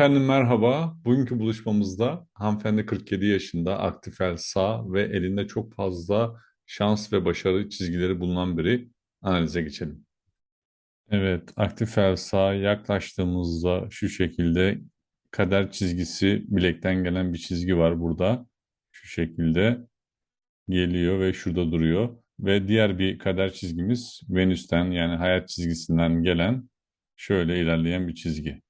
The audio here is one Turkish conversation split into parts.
Efendim merhaba. Bugünkü buluşmamızda hanımefendi 47 yaşında, aktif el sağ ve elinde çok fazla şans ve başarı çizgileri bulunan biri. Analize geçelim. Evet, aktif el sağ yaklaştığımızda şu şekilde kader çizgisi, bilekten gelen bir çizgi var burada. Şu şekilde geliyor ve şurada duruyor. Ve diğer bir kader çizgimiz Venüs'ten yani hayat çizgisinden gelen şöyle ilerleyen bir çizgi.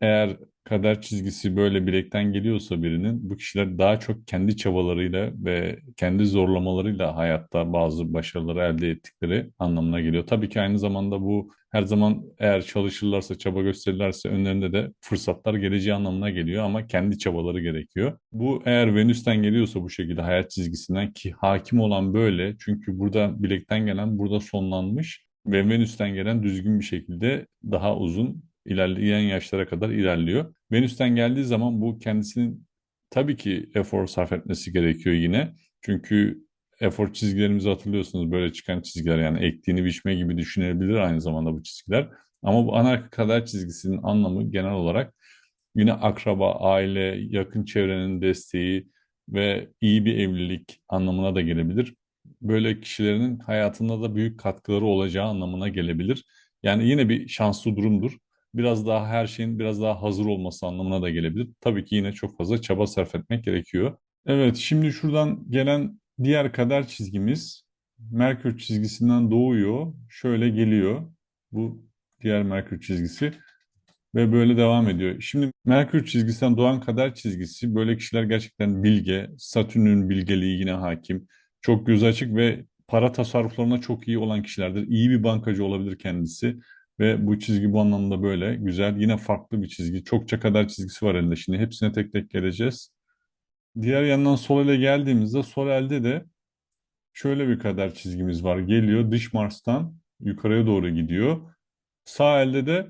Eğer kader çizgisi böyle bilekten geliyorsa birinin bu kişiler daha çok kendi çabalarıyla ve kendi zorlamalarıyla hayatta bazı başarıları elde ettikleri anlamına geliyor. Tabii ki aynı zamanda bu her zaman eğer çalışırlarsa, çaba gösterirlerse önlerinde de fırsatlar geleceği anlamına geliyor ama kendi çabaları gerekiyor. Bu eğer Venüs'ten geliyorsa bu şekilde hayat çizgisinden ki hakim olan böyle çünkü burada bilekten gelen burada sonlanmış ve Venüs'ten gelen düzgün bir şekilde daha uzun ilerleyen yaşlara kadar ilerliyor. Venüs'ten geldiği zaman bu kendisinin tabii ki efor sarf etmesi gerekiyor yine. Çünkü efor çizgilerimizi hatırlıyorsunuz böyle çıkan çizgiler yani ektiğini biçme gibi düşünebilir aynı zamanda bu çizgiler. Ama bu ana kader çizgisinin anlamı genel olarak yine akraba, aile, yakın çevrenin desteği ve iyi bir evlilik anlamına da gelebilir. Böyle kişilerin hayatında da büyük katkıları olacağı anlamına gelebilir. Yani yine bir şanslı durumdur biraz daha her şeyin biraz daha hazır olması anlamına da gelebilir. Tabii ki yine çok fazla çaba sarf etmek gerekiyor. Evet, şimdi şuradan gelen diğer kader çizgimiz Merkür çizgisinden doğuyor. Şöyle geliyor. Bu diğer Merkür çizgisi ve böyle devam ediyor. Şimdi Merkür çizgisinden doğan kader çizgisi böyle kişiler gerçekten bilge, Satürn'ün bilgeliği yine hakim. Çok göz açık ve para tasarruflarına çok iyi olan kişilerdir. İyi bir bankacı olabilir kendisi. Ve bu çizgi bu anlamda böyle güzel. Yine farklı bir çizgi. Çokça kadar çizgisi var elinde. Şimdi hepsine tek tek geleceğiz. Diğer yandan sol ele geldiğimizde sol elde de şöyle bir kader çizgimiz var. Geliyor dış Mars'tan yukarıya doğru gidiyor. Sağ elde de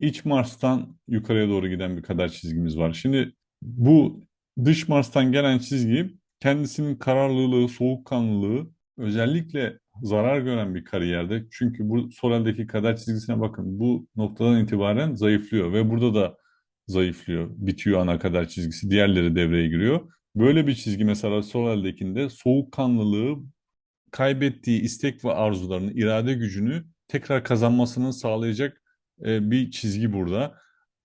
iç Mars'tan yukarıya doğru giden bir kader çizgimiz var. Şimdi bu dış Mars'tan gelen çizgi kendisinin kararlılığı, soğukkanlılığı özellikle zarar gören bir kariyerde. Çünkü bu Sorel'deki kader çizgisine bakın. Bu noktadan itibaren zayıflıyor ve burada da zayıflıyor. Bitiyor ana kader çizgisi. Diğerleri devreye giriyor. Böyle bir çizgi mesela Sorel'dekinde soğukkanlılığı, kaybettiği istek ve arzularını, irade gücünü tekrar kazanmasını sağlayacak e, bir çizgi burada.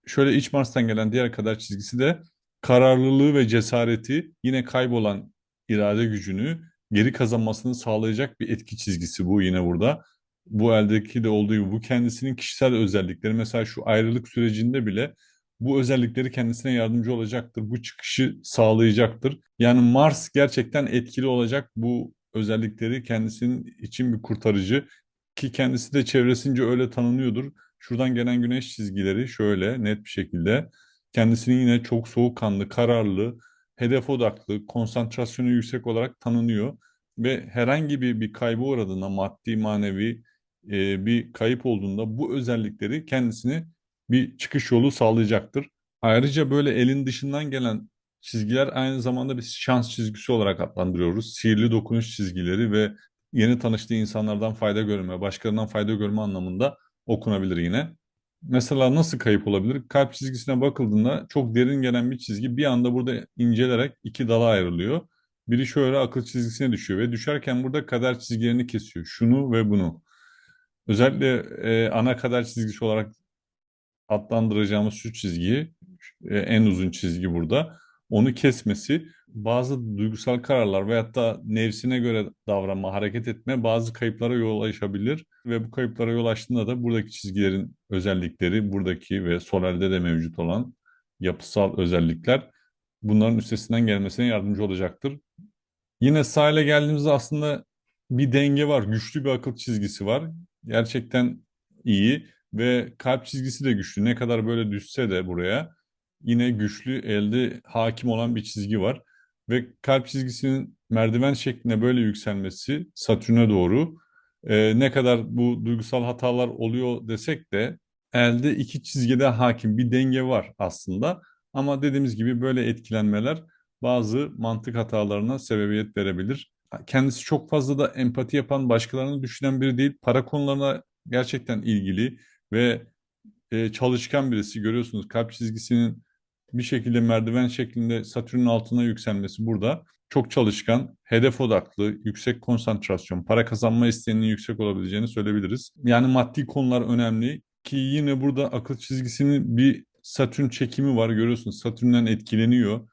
Şöyle iç Mars'tan gelen diğer kader çizgisi de kararlılığı ve cesareti yine kaybolan irade gücünü geri kazanmasını sağlayacak bir etki çizgisi bu yine burada. Bu eldeki de olduğu gibi bu kendisinin kişisel özellikleri mesela şu ayrılık sürecinde bile bu özellikleri kendisine yardımcı olacaktır. Bu çıkışı sağlayacaktır. Yani Mars gerçekten etkili olacak bu özellikleri kendisinin için bir kurtarıcı ki kendisi de çevresince öyle tanınıyordur. Şuradan gelen güneş çizgileri şöyle net bir şekilde kendisini yine çok soğukkanlı, kararlı, hedef odaklı, konsantrasyonu yüksek olarak tanınıyor ve herhangi bir bir kaybı uğradığında maddi manevi e, bir kayıp olduğunda bu özellikleri kendisine bir çıkış yolu sağlayacaktır. Ayrıca böyle elin dışından gelen çizgiler aynı zamanda bir şans çizgisi olarak adlandırıyoruz. Sihirli dokunuş çizgileri ve yeni tanıştığı insanlardan fayda görme, başkalarından fayda görme anlamında okunabilir yine. Mesela nasıl kayıp olabilir? Kalp çizgisine bakıldığında çok derin gelen bir çizgi bir anda burada incelerek iki dala ayrılıyor. Biri şöyle akıl çizgisine düşüyor ve düşerken burada kader çizgilerini kesiyor. Şunu ve bunu. Özellikle e, ana kader çizgisi olarak adlandıracağımız şu çizgiyi, e, en uzun çizgi burada. Onu kesmesi bazı duygusal kararlar veyahut da nefsine göre davranma, hareket etme bazı kayıplara yol açabilir. Ve bu kayıplara yol açtığında da buradaki çizgilerin özellikleri, buradaki ve solelde de mevcut olan yapısal özellikler bunların üstesinden gelmesine yardımcı olacaktır. Yine sahile geldiğimizde aslında bir denge var. Güçlü bir akıl çizgisi var. Gerçekten iyi ve kalp çizgisi de güçlü. Ne kadar böyle düşse de buraya yine güçlü elde hakim olan bir çizgi var. Ve kalp çizgisinin merdiven şeklinde böyle yükselmesi Satürn'e doğru e, ne kadar bu duygusal hatalar oluyor desek de elde iki çizgide hakim bir denge var aslında. Ama dediğimiz gibi böyle etkilenmeler bazı mantık hatalarına sebebiyet verebilir. Kendisi çok fazla da empati yapan, başkalarını düşünen biri değil. Para konularına gerçekten ilgili ve e, çalışkan birisi. Görüyorsunuz kalp çizgisinin bir şekilde merdiven şeklinde Satürn'ün altına yükselmesi burada. Çok çalışkan, hedef odaklı, yüksek konsantrasyon, para kazanma isteğinin yüksek olabileceğini söyleyebiliriz. Yani maddi konular önemli ki yine burada akıl çizgisinin bir Satürn çekimi var görüyorsunuz. Satürn'den etkileniyor.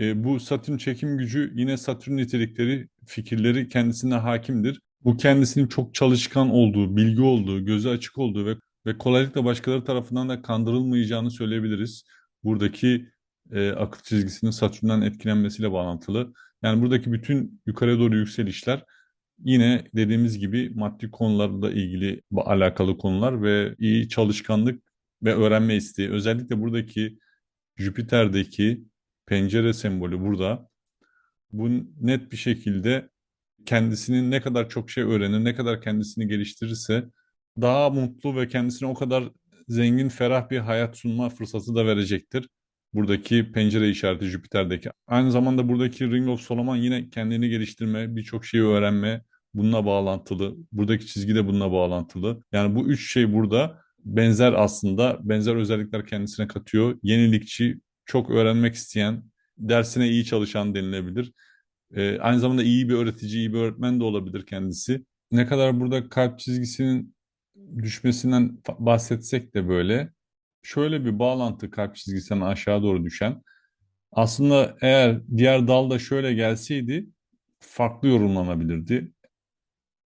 E, bu Satürn çekim gücü yine Satürn nitelikleri, fikirleri kendisine hakimdir. Bu kendisinin çok çalışkan olduğu, bilgi olduğu, gözü açık olduğu ve ve kolaylıkla başkaları tarafından da kandırılmayacağını söyleyebiliriz. Buradaki e, akıl çizgisinin Satürn'den etkilenmesiyle bağlantılı. Yani buradaki bütün yukarıya doğru yükselişler yine dediğimiz gibi maddi konularla ilgili alakalı konular ve iyi çalışkanlık ve öğrenme isteği. Özellikle buradaki Jüpiter'deki pencere sembolü burada. Bu net bir şekilde kendisinin ne kadar çok şey öğrenir, ne kadar kendisini geliştirirse daha mutlu ve kendisine o kadar zengin, ferah bir hayat sunma fırsatı da verecektir. Buradaki pencere işareti Jüpiter'deki. Aynı zamanda buradaki Ring of Solomon yine kendini geliştirme, birçok şeyi öğrenme bununla bağlantılı. Buradaki çizgi de bununla bağlantılı. Yani bu üç şey burada benzer aslında. Benzer özellikler kendisine katıyor. Yenilikçi, çok öğrenmek isteyen, dersine iyi çalışan denilebilir. Ee, aynı zamanda iyi bir öğretici, iyi bir öğretmen de olabilir kendisi. Ne kadar burada kalp çizgisinin düşmesinden bahsetsek de böyle şöyle bir bağlantı kalp çizgisinden aşağı doğru düşen. Aslında eğer diğer dalda şöyle gelseydi farklı yorumlanabilirdi.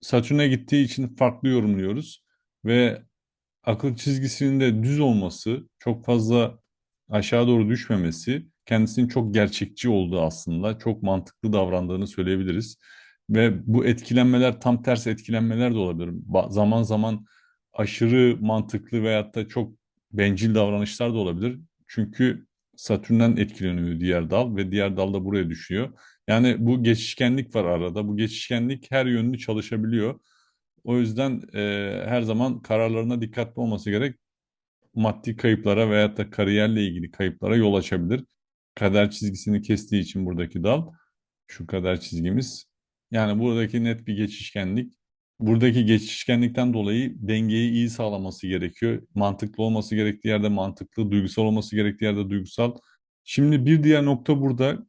Satürn'e gittiği için farklı yorumluyoruz ve akıl çizgisinin de düz olması, çok fazla aşağı doğru düşmemesi kendisinin çok gerçekçi olduğu aslında, çok mantıklı davrandığını söyleyebiliriz. Ve bu etkilenmeler tam tersi etkilenmeler de olabilir. Zaman zaman aşırı mantıklı veyahut da çok bencil davranışlar da olabilir. Çünkü Satürn'den etkileniyor diğer dal ve diğer dal da buraya düşüyor. Yani bu geçişkenlik var arada. Bu geçişkenlik her yönlü çalışabiliyor. O yüzden e, her zaman kararlarına dikkatli olması gerek. Maddi kayıplara veyahut da kariyerle ilgili kayıplara yol açabilir. Kader çizgisini kestiği için buradaki dal, şu kader çizgimiz. Yani buradaki net bir geçişkenlik buradaki geçişkenlikten dolayı dengeyi iyi sağlaması gerekiyor. Mantıklı olması gerektiği yerde mantıklı, duygusal olması gerektiği yerde duygusal. Şimdi bir diğer nokta burada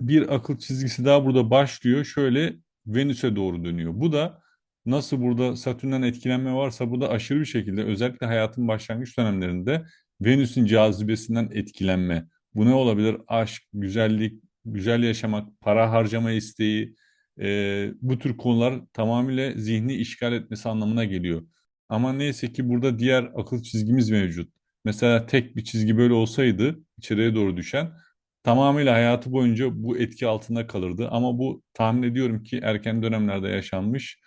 bir akıl çizgisi daha burada başlıyor. Şöyle Venüs'e doğru dönüyor. Bu da nasıl burada Satürn'den etkilenme varsa bu da aşırı bir şekilde özellikle hayatın başlangıç dönemlerinde Venüs'ün cazibesinden etkilenme. Bu ne olabilir? Aşk, güzellik, güzel yaşamak, para harcama isteği, e, bu tür konular tamamıyla zihni işgal etmesi anlamına geliyor. Ama neyse ki burada diğer akıl çizgimiz mevcut. Mesela tek bir çizgi böyle olsaydı içeriye doğru düşen tamamıyla hayatı boyunca bu etki altında kalırdı. Ama bu tahmin ediyorum ki erken dönemlerde yaşanmış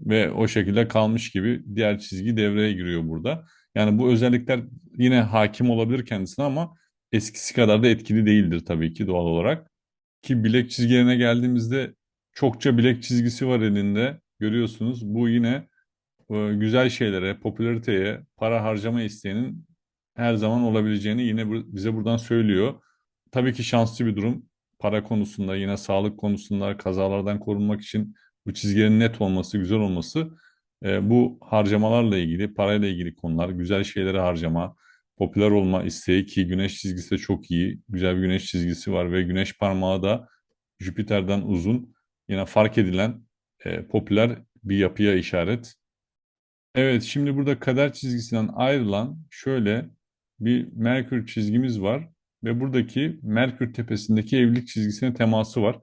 ve o şekilde kalmış gibi diğer çizgi devreye giriyor burada. Yani bu özellikler yine hakim olabilir kendisine ama eskisi kadar da etkili değildir tabii ki doğal olarak. Ki bilek çizgilerine geldiğimizde çokça bilek çizgisi var elinde. Görüyorsunuz bu yine e, güzel şeylere, popülariteye, para harcama isteğinin her zaman olabileceğini yine bize buradan söylüyor. Tabii ki şanslı bir durum. Para konusunda, yine sağlık konusunda kazalardan korunmak için bu çizgilerin net olması, güzel olması e, bu harcamalarla ilgili, parayla ilgili konular, güzel şeyleri harcama, popüler olma isteği ki güneş çizgisi de çok iyi. Güzel bir güneş çizgisi var ve güneş parmağı da Jüpiter'den uzun yine fark edilen e, popüler bir yapıya işaret. Evet, şimdi burada kader çizgisinden ayrılan şöyle bir Merkür çizgimiz var ve buradaki Merkür tepesindeki evlilik çizgisine teması var.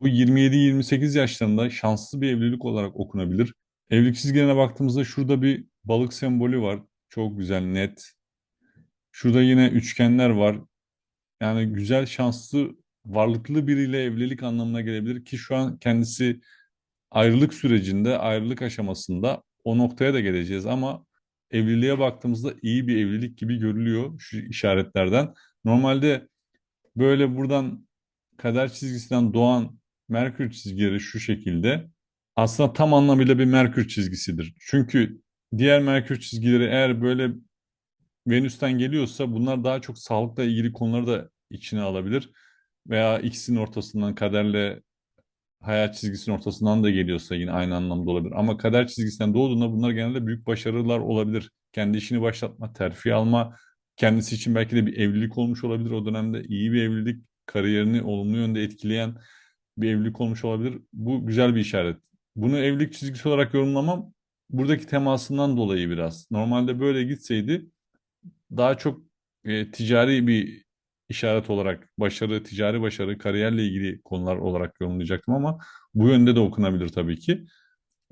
Bu 27-28 yaşlarında şanslı bir evlilik olarak okunabilir. Evlilik çizgilerine baktığımızda şurada bir balık sembolü var. Çok güzel, net. Şurada yine üçgenler var. Yani güzel, şanslı varlıklı biriyle evlilik anlamına gelebilir ki şu an kendisi ayrılık sürecinde, ayrılık aşamasında o noktaya da geleceğiz ama evliliğe baktığımızda iyi bir evlilik gibi görülüyor şu işaretlerden. Normalde böyle buradan kader çizgisinden doğan Merkür çizgileri şu şekilde aslında tam anlamıyla bir Merkür çizgisidir. Çünkü diğer Merkür çizgileri eğer böyle Venüs'ten geliyorsa bunlar daha çok sağlıkla ilgili konuları da içine alabilir veya ikisinin ortasından kaderle hayat çizgisinin ortasından da geliyorsa yine aynı anlamda olabilir. Ama kader çizgisinden doğduğunda bunlar genelde büyük başarılar olabilir. Kendi işini başlatma, terfi alma, Kendisi için belki de bir evlilik olmuş olabilir. O dönemde iyi bir evlilik, kariyerini olumlu yönde etkileyen bir evlilik olmuş olabilir. Bu güzel bir işaret. Bunu evlilik çizgisi olarak yorumlamam buradaki temasından dolayı biraz. Normalde böyle gitseydi daha çok e, ticari bir işaret olarak başarı, ticari başarı, kariyerle ilgili konular olarak yorumlayacaktım ama bu yönde de okunabilir tabii ki.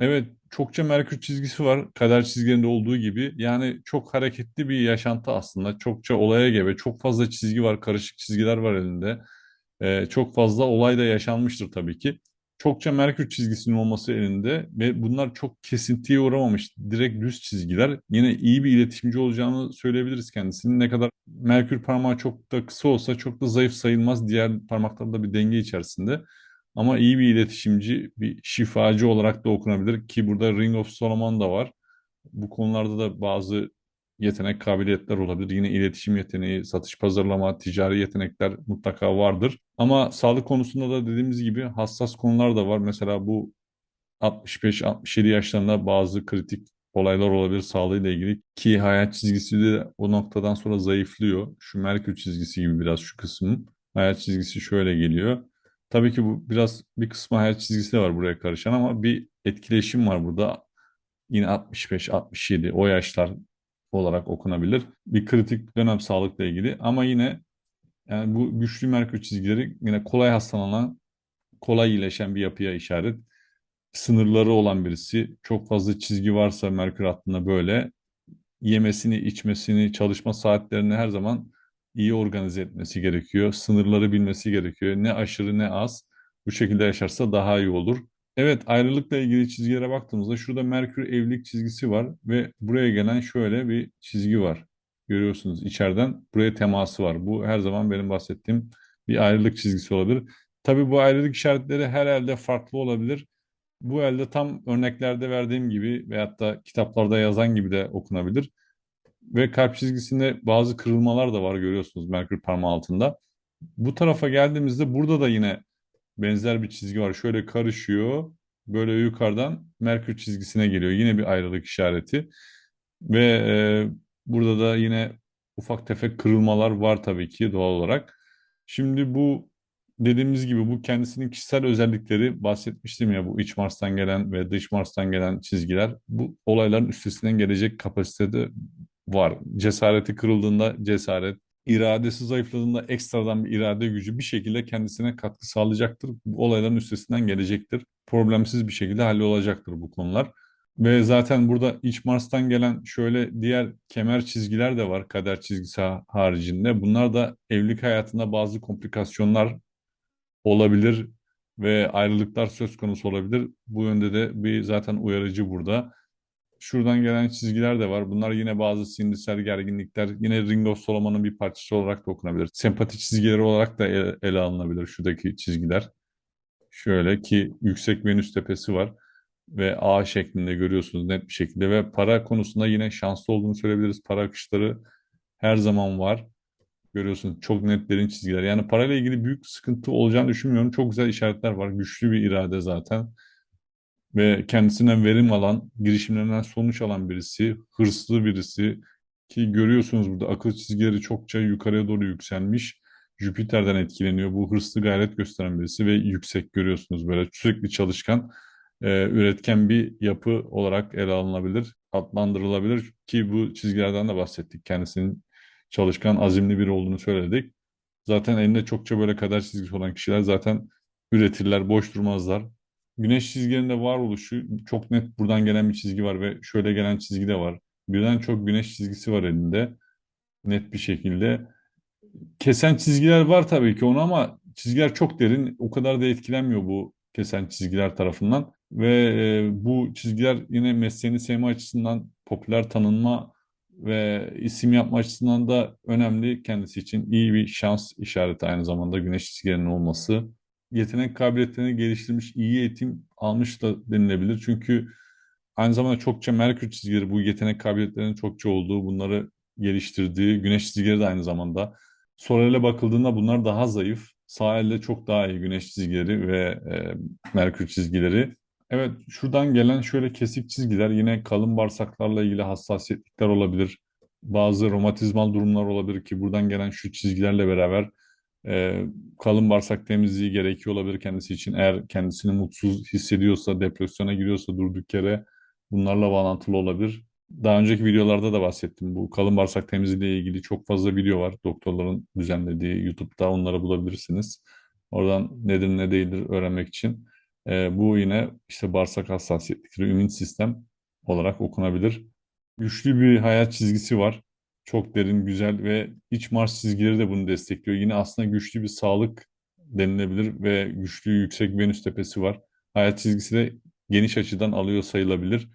Evet, çokça Merkür çizgisi var kader çizgilerinde olduğu gibi. Yani çok hareketli bir yaşantı aslında. Çokça olaya gebe, çok fazla çizgi var, karışık çizgiler var elinde. Ee, çok fazla olay da yaşanmıştır tabii ki. Çokça Merkür çizgisinin olması elinde ve bunlar çok kesintiye uğramamış. Direkt düz çizgiler. Yine iyi bir iletişimci olacağını söyleyebiliriz kendisinin. Ne kadar Merkür parmağı çok da kısa olsa çok da zayıf sayılmaz. Diğer parmaklarda bir denge içerisinde. Ama iyi bir iletişimci, bir şifacı olarak da okunabilir ki burada Ring of Solomon da var. Bu konularda da bazı yetenek, kabiliyetler olabilir. Yine iletişim yeteneği, satış, pazarlama, ticari yetenekler mutlaka vardır. Ama sağlık konusunda da dediğimiz gibi hassas konular da var. Mesela bu 65-67 yaşlarında bazı kritik olaylar olabilir sağlığıyla ilgili ki hayat çizgisi de o noktadan sonra zayıflıyor. Şu Merkür çizgisi gibi biraz şu kısmın. Hayat çizgisi şöyle geliyor. Tabii ki bu biraz bir kısmı hayat çizgisi de var buraya karışan ama bir etkileşim var burada. Yine 65-67 o yaşlar olarak okunabilir. Bir kritik dönem sağlıkla ilgili ama yine yani bu güçlü Merkür çizgileri yine kolay hastalanan, kolay iyileşen bir yapıya işaret. Sınırları olan birisi. Çok fazla çizgi varsa Merkür hattında böyle yemesini, içmesini, çalışma saatlerini her zaman iyi organize etmesi gerekiyor. Sınırları bilmesi gerekiyor. Ne aşırı ne az. Bu şekilde yaşarsa daha iyi olur. Evet ayrılıkla ilgili çizgilere baktığımızda şurada Merkür evlilik çizgisi var ve buraya gelen şöyle bir çizgi var. Görüyorsunuz içeriden buraya teması var. Bu her zaman benim bahsettiğim bir ayrılık çizgisi olabilir. Tabii bu ayrılık işaretleri her elde farklı olabilir. Bu elde tam örneklerde verdiğim gibi veyahut da kitaplarda yazan gibi de okunabilir. Ve kalp çizgisinde bazı kırılmalar da var görüyorsunuz Merkür parmağı altında. Bu tarafa geldiğimizde burada da yine benzer bir çizgi var. Şöyle karışıyor. Böyle yukarıdan Merkür çizgisine geliyor. Yine bir ayrılık işareti. Ve e, burada da yine ufak tefek kırılmalar var tabii ki doğal olarak. Şimdi bu dediğimiz gibi bu kendisinin kişisel özellikleri bahsetmiştim ya bu iç Mars'tan gelen ve dış Mars'tan gelen çizgiler bu olayların üstesinden gelecek kapasitede var. Cesareti kırıldığında cesaret, iradesi zayıfladığında ekstradan bir irade gücü bir şekilde kendisine katkı sağlayacaktır. Bu olayların üstesinden gelecektir. Problemsiz bir şekilde hallolacaktır bu konular. Ve zaten burada iç Mars'tan gelen şöyle diğer kemer çizgiler de var kader çizgisi haricinde. Bunlar da evlilik hayatında bazı komplikasyonlar olabilir ve ayrılıklar söz konusu olabilir. Bu yönde de bir zaten uyarıcı burada. Şuradan gelen çizgiler de var. Bunlar yine bazı sindirsel gerginlikler. Yine Ring of Solomon'un bir parçası olarak da okunabilir. Sempati çizgileri olarak da ele, ele alınabilir şuradaki çizgiler. Şöyle ki yüksek Venüs tepesi var ve A şeklinde görüyorsunuz net bir şekilde ve para konusunda yine şanslı olduğunu söyleyebiliriz. Para akışları her zaman var. Görüyorsunuz çok net derin çizgiler. Yani parayla ilgili büyük sıkıntı olacağını düşünmüyorum. Çok güzel işaretler var. Güçlü bir irade zaten ve kendisinden verim alan, girişimlerinden sonuç alan birisi, hırslı birisi ki görüyorsunuz burada akıl çizgileri çokça yukarıya doğru yükselmiş. Jüpiter'den etkileniyor. Bu hırslı gayret gösteren birisi ve yüksek görüyorsunuz böyle sürekli çalışkan, e, üretken bir yapı olarak ele alınabilir, adlandırılabilir ki bu çizgilerden de bahsettik. Kendisinin çalışkan, azimli biri olduğunu söyledik. Zaten elinde çokça böyle kader çizgisi olan kişiler zaten üretirler, boş durmazlar. Güneş çizgilerinde varoluşu çok net buradan gelen bir çizgi var ve şöyle gelen çizgi de var. Birden çok güneş çizgisi var elinde. Net bir şekilde. Kesen çizgiler var tabii ki onu ama çizgiler çok derin. O kadar da etkilenmiyor bu kesen çizgiler tarafından. Ve e, bu çizgiler yine mesleğini sevme açısından popüler tanınma ve isim yapma açısından da önemli kendisi için iyi bir şans işareti aynı zamanda güneş çizgilerinin olması yetenek kabiliyetlerini geliştirmiş, iyi eğitim almış da denilebilir. Çünkü aynı zamanda çokça Merkür çizgileri bu yetenek kabiliyetlerinin çokça olduğu, bunları geliştirdiği, güneş çizgileri de aynı zamanda. Sol bakıldığında bunlar daha zayıf. Sağ elde çok daha iyi güneş çizgileri ve e, Merkür çizgileri. Evet, şuradan gelen şöyle kesik çizgiler yine kalın bağırsaklarla ilgili hassasiyetlikler olabilir. bazı romatizmal durumlar olabilir ki buradan gelen şu çizgilerle beraber e, kalın bağırsak temizliği gerekiyor olabilir kendisi için. Eğer kendisini mutsuz hissediyorsa, depresyona giriyorsa durduk yere bunlarla bağlantılı olabilir. Daha önceki videolarda da bahsettim. Bu kalın bağırsak temizliği ile ilgili çok fazla video var. Doktorların düzenlediği YouTube'da onları bulabilirsiniz. Oradan nedir ne değildir öğrenmek için. E, bu yine işte bağırsak hassasiyetleri, immün sistem olarak okunabilir. Güçlü bir hayat çizgisi var. Çok derin, güzel ve iç Mars çizgileri de bunu destekliyor. Yine aslında güçlü bir sağlık denilebilir ve güçlü yüksek Venüs tepesi var. Hayat çizgisi de geniş açıdan alıyor sayılabilir.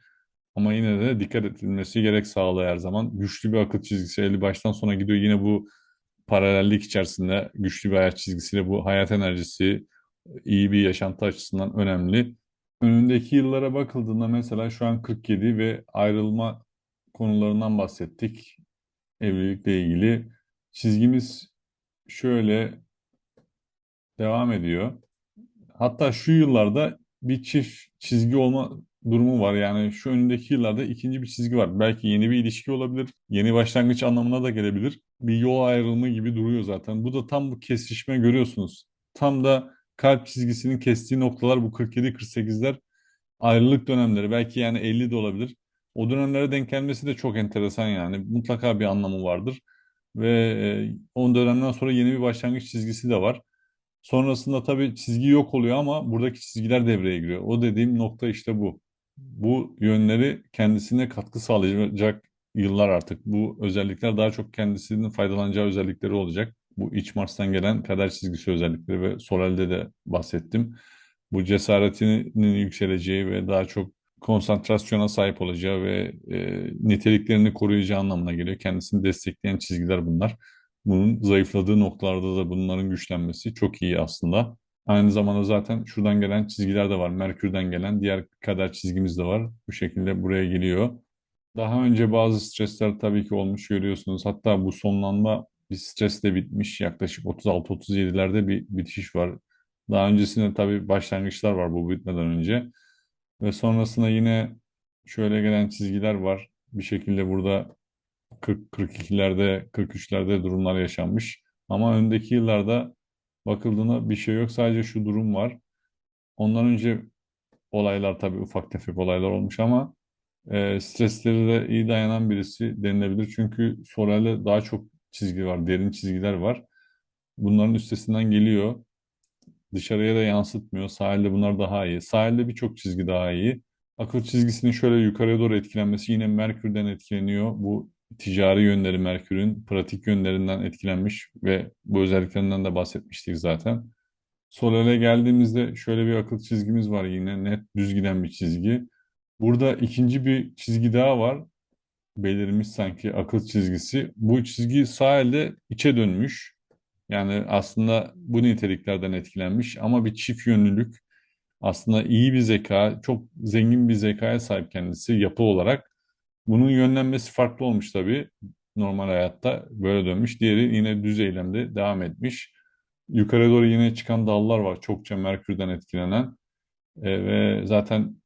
Ama yine de dikkat edilmesi gerek sağlığı her zaman. Güçlü bir akıl çizgisi 50 baştan sona gidiyor. Yine bu paralellik içerisinde güçlü bir hayat çizgisiyle bu hayat enerjisi iyi bir yaşantı açısından önemli. Önündeki yıllara bakıldığında mesela şu an 47 ve ayrılma konularından bahsettik. Evlilikle ilgili. Çizgimiz şöyle devam ediyor. Hatta şu yıllarda bir çift çizgi olma durumu var. Yani şu önündeki yıllarda ikinci bir çizgi var. Belki yeni bir ilişki olabilir. Yeni başlangıç anlamına da gelebilir. Bir yol ayrılımı gibi duruyor zaten. Bu da tam bu kesişme görüyorsunuz. Tam da kalp çizgisinin kestiği noktalar bu 47-48'ler ayrılık dönemleri. Belki yani 50 de olabilir. O dönemlere denk gelmesi de çok enteresan yani. Mutlaka bir anlamı vardır. Ve e, o dönemden sonra yeni bir başlangıç çizgisi de var. Sonrasında tabii çizgi yok oluyor ama buradaki çizgiler devreye giriyor. O dediğim nokta işte bu. Bu yönleri kendisine katkı sağlayacak yıllar artık. Bu özellikler daha çok kendisinin faydalanacağı özellikleri olacak. Bu iç Mars'tan gelen kader çizgisi özellikleri ve Sorel'de de bahsettim. Bu cesaretinin yükseleceği ve daha çok konsantrasyona sahip olacağı ve e, niteliklerini koruyacağı anlamına geliyor. Kendisini destekleyen çizgiler bunlar. Bunun zayıfladığı noktalarda da bunların güçlenmesi çok iyi aslında. Aynı zamanda zaten şuradan gelen çizgiler de var. Merkür'den gelen diğer kader çizgimiz de var. Bu şekilde buraya geliyor. Daha önce bazı stresler tabii ki olmuş görüyorsunuz. Hatta bu sonlanma bir stresle bitmiş. Yaklaşık 36-37'lerde bir bitiş var. Daha öncesinde tabii başlangıçlar var bu bitmeden önce. Ve sonrasında yine şöyle gelen çizgiler var. Bir şekilde burada 40, 42'lerde, 43'lerde durumlar yaşanmış. Ama öndeki yıllarda bakıldığında bir şey yok. Sadece şu durum var. Ondan önce olaylar tabii ufak tefek olaylar olmuş ama e, stresleri de iyi dayanan birisi denilebilir. Çünkü Sorel'de daha çok çizgi var, derin çizgiler var. Bunların üstesinden geliyor. Dışarıya da yansıtmıyor. Sahilde bunlar daha iyi. Sahilde birçok çizgi daha iyi. Akıl çizgisinin şöyle yukarıya doğru etkilenmesi yine Merkür'den etkileniyor. Bu ticari yönleri Merkür'ün pratik yönlerinden etkilenmiş ve bu özelliklerinden de bahsetmiştik zaten. Solal'e geldiğimizde şöyle bir akıl çizgimiz var yine net düz giden bir çizgi. Burada ikinci bir çizgi daha var. Belirmiş sanki akıl çizgisi. Bu çizgi sağ elde içe dönmüş. Yani aslında bu niteliklerden etkilenmiş ama bir çift yönlülük. Aslında iyi bir zeka, çok zengin bir zekaya sahip kendisi yapı olarak. Bunun yönlenmesi farklı olmuş tabii. Normal hayatta böyle dönmüş. Diğeri yine düz eylemde devam etmiş. Yukarı doğru yine çıkan dallar var. Çokça Merkür'den etkilenen. E, ve zaten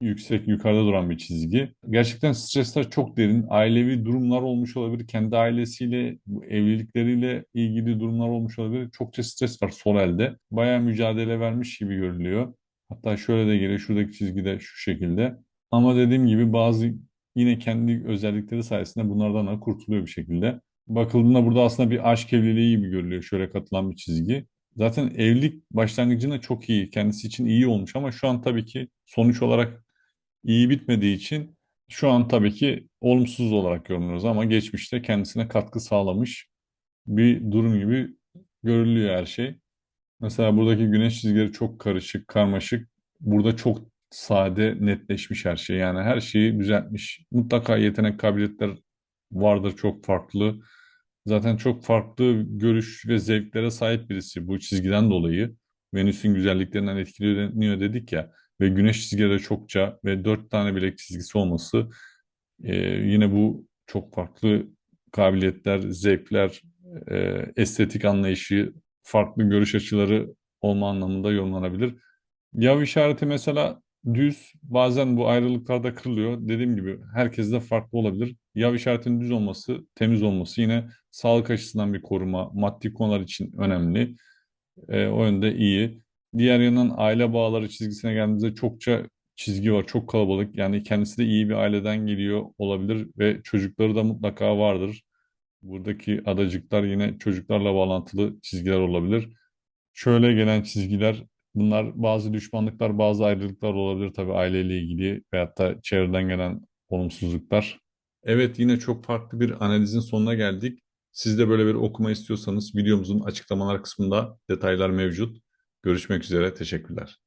yüksek yukarıda duran bir çizgi. Gerçekten stresler çok derin. Ailevi durumlar olmuş olabilir. Kendi ailesiyle, evlilikleriyle ilgili durumlar olmuş olabilir. Çokça stres var sol elde. Bayağı mücadele vermiş gibi görülüyor. Hatta şöyle de geliyor. Şuradaki çizgide şu şekilde. Ama dediğim gibi bazı yine kendi özellikleri sayesinde bunlardan da kurtuluyor bir şekilde. Bakıldığında burada aslında bir aşk evliliği gibi görülüyor. Şöyle katılan bir çizgi. Zaten evlilik başlangıcında çok iyi. Kendisi için iyi olmuş ama şu an tabii ki sonuç olarak iyi bitmediği için şu an tabii ki olumsuz olarak görünüyoruz ama geçmişte kendisine katkı sağlamış bir durum gibi görülüyor her şey. Mesela buradaki güneş çizgileri çok karışık, karmaşık. Burada çok sade, netleşmiş her şey. Yani her şeyi düzeltmiş. Mutlaka yetenek, kabiliyetler vardır çok farklı. Zaten çok farklı görüş ve zevklere sahip birisi bu çizgiden dolayı. Venüs'ün güzelliklerinden etkileniyor dedik ya ve güneş çizgileri çokça ve dört tane bilek çizgisi olması e, yine bu çok farklı kabiliyetler, zevkler, e, estetik anlayışı, farklı görüş açıları olma anlamında yorumlanabilir. Yav işareti mesela düz. Bazen bu ayrılıklarda kırılıyor. Dediğim gibi herkes de farklı olabilir. Yav işaretinin düz olması, temiz olması yine sağlık açısından bir koruma, maddi konular için önemli. E, o yönde iyi. Diğer yandan aile bağları çizgisine geldiğimizde çokça çizgi var. Çok kalabalık. Yani kendisi de iyi bir aileden geliyor olabilir ve çocukları da mutlaka vardır. Buradaki adacıklar yine çocuklarla bağlantılı çizgiler olabilir. Şöyle gelen çizgiler bunlar bazı düşmanlıklar, bazı ayrılıklar olabilir tabii aileyle ilgili veyahut da çevreden gelen olumsuzluklar. Evet yine çok farklı bir analizin sonuna geldik. Siz de böyle bir okuma istiyorsanız videomuzun açıklamalar kısmında detaylar mevcut. Görüşmek üzere, teşekkürler.